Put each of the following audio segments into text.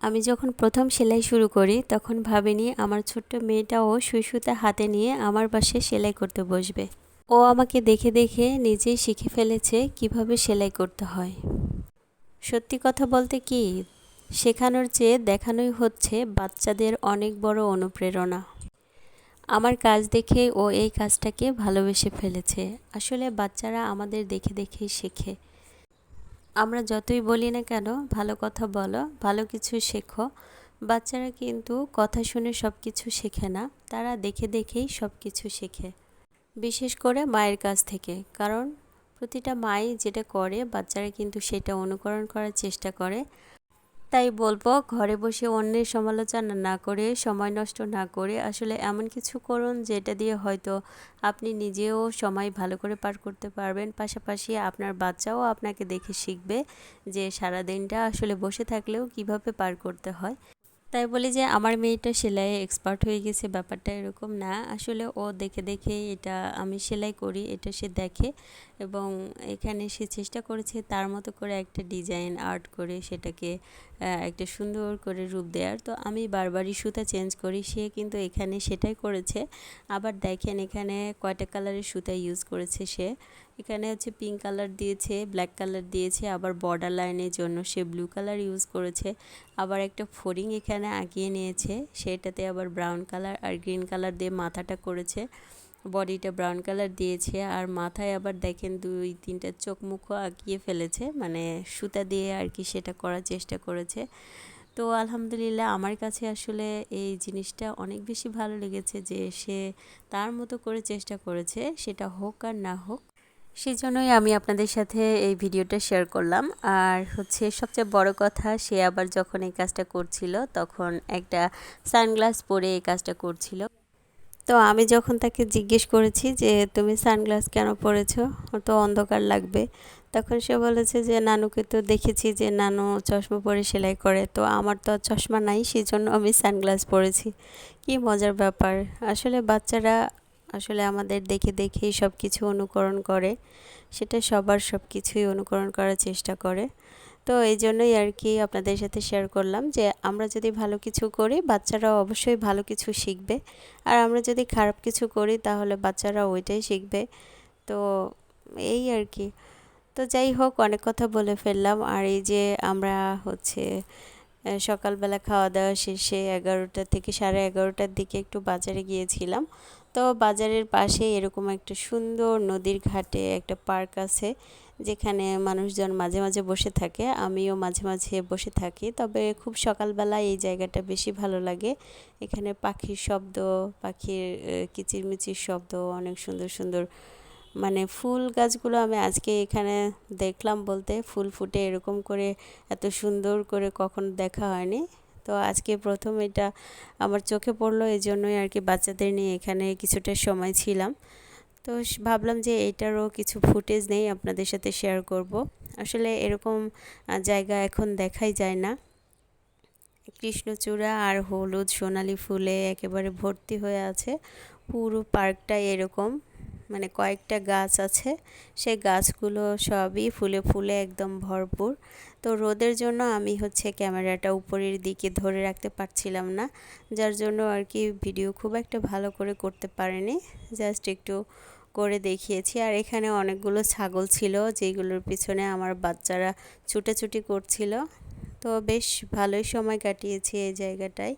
আমি যখন প্রথম সেলাই শুরু করি, তখন ভাবিনি আমার ছোট্ট মেয়েটাও সুই সুতা হাতে নিয়ে আমার পাশে সেলাই করতে বসবে। ও আমাকে দেখে দেখে নিজেই শিখে ফেলেছে কীভাবে সেলাই করতে হয়। সত্যি কথা বলতে কি, শেখানোর চেয়ে দেখানোই হচ্ছে বাচ্চাদের অনেক বড় অনুপ্রেরণা। আমার কাজ দেখে ও এই কাজটাকে ভালোবেসে ফেলেছে। আসলে বাচ্চারা আমাদের দেখে দেখেই শেখে। আমরা যতই বলি না কেন, ভালো কথা বলো, ভালো কিছু শেখো। বাচ্চারা কিন্তু কথা শুনে সব কিছু শেখে না, তারা দেখে দেখেই সব কিছু শেখে। বিশেষ করে মায়ের কাছ থেকে, কারণ প্রতিটা মাই যেটা করে, বাচ্চারা কিন্তু সেটা অনুকরণ করার চেষ্টা করে। তাই বলব ঘরে বসে অন্যের সমালোচনা না করে, সময় নষ্ট না করে আসলে এমন কিছু করুন যেটা দিয়ে হয়তো আপনি নিজেও সময় ভালো করে পার করতে পারবেন। পাশাপাশি আপনার বাচ্চাও আপনাকে দেখে শিখবে যে সারা দিনটা আসলে বসে থাকলেও কীভাবে পার করতে হয়। তাই বলি যে আমার মেয়েটা সেলাইয়ে এক্সপার্ট হয়ে গেছে, ব্যাপারটা এরকম না। আসলে ও দেখে দেখে এটা আমি সেলাই করি, এটা সে দেখে এবং এখানে সে চেষ্টা করেছে তার মতো করে একটা ডিজাইন, আর্ট করে সেটাকে একটা সুন্দর করে রূপ দেওয়ার তো আমি বারবারই সুতা চেঞ্জ করি, সে কিন্তু এখানে সেটাই করেছে। আবার দেখেন এখানে কয়টা কালারের সুতা ইউজ করেছে সে। এখানে হচ্ছে পিঙ্ক কালার দিয়েছে ব্ল্যাক কালার দিয়েছে, আবার বর্ডার লাইনের জন্য সে ব্লু কালার ইউজ করেছে। আবার একটা ফোরিং এখানে আঁকিয়ে নিয়েছে, সেটাতে আবার ব্রাউন কালার আর গ্রিন কালার দিয়ে মাথাটা করেছে। বডিটা ব্রাউন কালার দিয়েছে আর মাথায় আবার দেখেন দুই তিনটা চোখ মুখও আঁকিয়ে ফেলেছে মানে সুতা দিয়ে আর কি সেটা করার চেষ্টা করেছে। তো আলহামদুলিল্লাহ আমার কাছে আসলে এই জিনিসটা অনেক বেশি ভালো লেগেছে যে সে তার মতো করে চেষ্টা করেছে, সেটা হোক আর না হোক। সেই জন্যই আমি আপনাদের সাথে এই ভিডিওটা শেয়ার করলাম। আর হচ্ছে সবচেয়ে বড় কথা, সে আবার যখন এই কাজটা করছিল, তখন একটা সানগ্লাস পরে এই কাজটা করছিল। তো আমি যখন তাকে জিজ্ঞেস করেছি যে, তুমি সানগ্লাস কেন পরেছো? তো অন্ধকার লাগবে। তখন সে বলেছে যে, নানুকে তো দেখেছি যে, নানু চশমা পরে সেলাই করে। তো আমার তো চশমা নাই সেই জন্য আমি সানগ্লাস পরেছি। কি মজার ব্যাপার। আসলে বাচ্চারা আসলে আমাদের দেখে দেখেই সব কিছু অনুকরণ করে। সেটা সবার সব কিছুই অনুকরণ করার চেষ্টা করে। তো এই জন্যই আর কি আপনাদের সাথে শেয়ার করলাম যে আমরা যদি ভালো কিছু করি, বাচ্চারাও অবশ্যই ভালো কিছু শিখবে। আর আমরা যদি খারাপ কিছু করি, তাহলে বাচ্চারা ওইটাই শিখবে। তো এই আর কি। তো যাই হোক, অনেক কথা বলে ফেললাম। আর এই যে আমরা হচ্ছে সকালবেলা খাওয়া দাওয়া শেষে এগারোটা থেকে সাড়ে এগারোটার দিকে একটু বাজারে গিয়েছিলাম। তো বাজারের পাশে এরকম একটা সুন্দর নদীর ঘাটে একটা পার্ক আছে, যেখানে মানুষজন মাঝে মাঝে বসে থাকে। আমিও মাঝে মাঝে বসে থাকি। তবে খুব সকালবেলা এই জায়গাটা বেশি ভালো লাগে। এখানে পাখির শব্দ, পাখির কিচিরমিচির শব্দ, অনেক সুন্দর সুন্দর মানে ফুল গাছগুলো আমি আজকে এখানে দেখলাম বলতে ফুল ফুটে এরকম করে এত সুন্দর করে কখনো দেখা হয়নি। তো আজকে প্রথম এটা আমার চোখে পড়ল, এই জন্যই আর কি বাচ্চাদের নিয়ে এখানে কিছুটা সময় ছিলাম। তো ভাবলাম যে এইটারও কিছু ফুটেজ নেই, আপনাদের সাথে শেয়ার করব। আসলে এরকম জায়গা এখন দেখাই যায় না। কৃষ্ণচূড়া আর হলুদ সোনালি ফুলে একেবারে ভর্তি হয়ে আছে। পুরো পার্কটাই এরকম। মানে কয়েকটা গাছ আছে, সেই গাছগুলো সবই ফুলে ফুলে একদম ভরপুর। তো রোদের জন্য আমি হচ্ছে ক্যামেরাটা উপরের দিকে ধরে রাখতে পারছিলাম না, যার জন্য আর কি ভিডিও খুব একটা ভালো করে করতে পারিনি, জাস্ট একটু করে দেখিয়েছি। আর এখানে অনেকগুলো ছাগল ছিল, যেগুলোর পিছনে আমার বাচ্চারা ছুটাছুটি করছিল। তো বেশ ভালোই সময় কাটিয়েছি এই জায়গাটায়।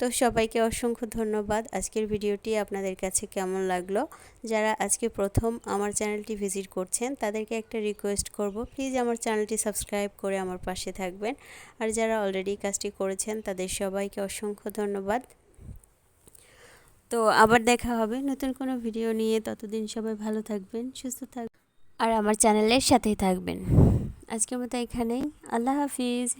তো সবাইকে অসংখ্য ধন্যবাদ। আজকের ভিডিওটি আপনাদের কাছে কেমন লাগল? যারা আজকে প্রথম আমার চ্যানেলটি ভিজিট করছেন, তাদেরকে একটা রিকোয়েস্ট করব প্লিজ আমার চ্যানেলটি সাবস্ক্রাইব করে আমার পাশে থাকবেন। আর যারা অলরেডি কাজটি করেছেন, তাদের সবাইকে অসংখ্য ধন্যবাদ। তো আবার দেখা হবে নতুন কোনো ভিডিও নিয়ে। ততদিন সবাই ভালো থাকবেন, সুস্থ থাকবেন আর আমার চ্যানেলের সাথেই থাকবেন। আজকের মতো এখানেই। আল্লাহ হাফিজ।